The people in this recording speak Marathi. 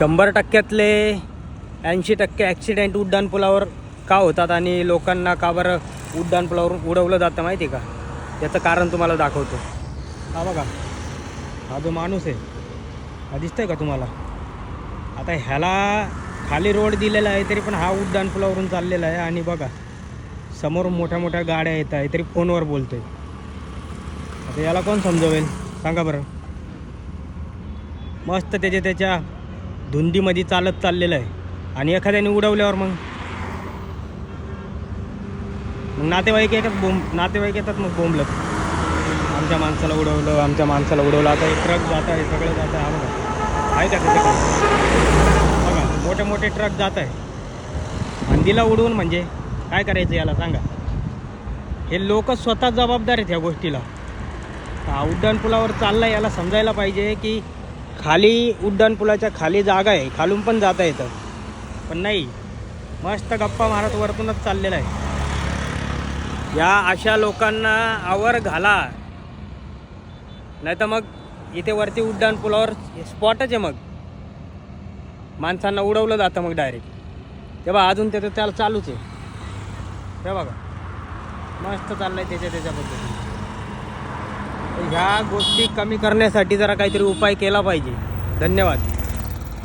शंभर टक्क्यातले ऐंशी टक्के ॲक्सिडेंट उड्डाणपुलावर का होतात आणि लोकांना का बरं उड्डाणपुलावरून उडवलं जातं माहिती आहे का? याचं कारण तुम्हाला दाखवतो. हा बघा. हा जो माणूस आहे हा दिसतंय का तुम्हाला? आता ह्याला खाली रोड दिलेला आहे तरी पण हा उड्डाणपुलावरून चाललेला आहे आणि बघा समोर मोठ्या मोठ्या गाड्या येत आहे तरी फोनवर बोलतो आहे आता याला कोण समजवेल? सांगा बरं. मस्त त्याच्या त्याच्या धुंदीमध्ये चालत चाललेलं आहे. आणि एखाद्याने उडवल्यावर मग? मग नातेवाईक येतात बोंब नातेवाईक येतात मग बोंबलत. आमच्या माणसाला उडवलं आमच्या माणसाला उडवलं. आता एक ट्रक जात आहे सगळं जात आहे. आम्हाला बघा. आहे का त्याच्याकडे बघा मोठे मोठे ट्रक जात आहे. आणि दिला उडवून म्हणजे काय करायचं याला सांगा. हे लोक स्वतः जबाबदार आहेत ह्या गोष्टीला. उड्डाणपुलावर चालला याला समजायला पाहिजे की खाली उड्डाणपुलाच्या खाली जागा आहे. खालून पण जाता येतं. पण नाही. मस्त गप्पा मारत वरतूनच चाललेला आहे. या अशा लोकांना आवर घाला. नाही तर मग इथे वरती उड्डाणपुलावर स्पॉटच आहे मग. माणसांना उडवलं जातं मग डायरेक्ट तेव्हा अजून त्याचं त्याला चालूच आहे. ते बघा. मस्त चाललंय त्याच्या त्याच्या पद्धतीने. ह्या गोष्टी कमी करण्यासाठी जरा काहीतरी उपाय केला पाहिजे. धन्यवाद.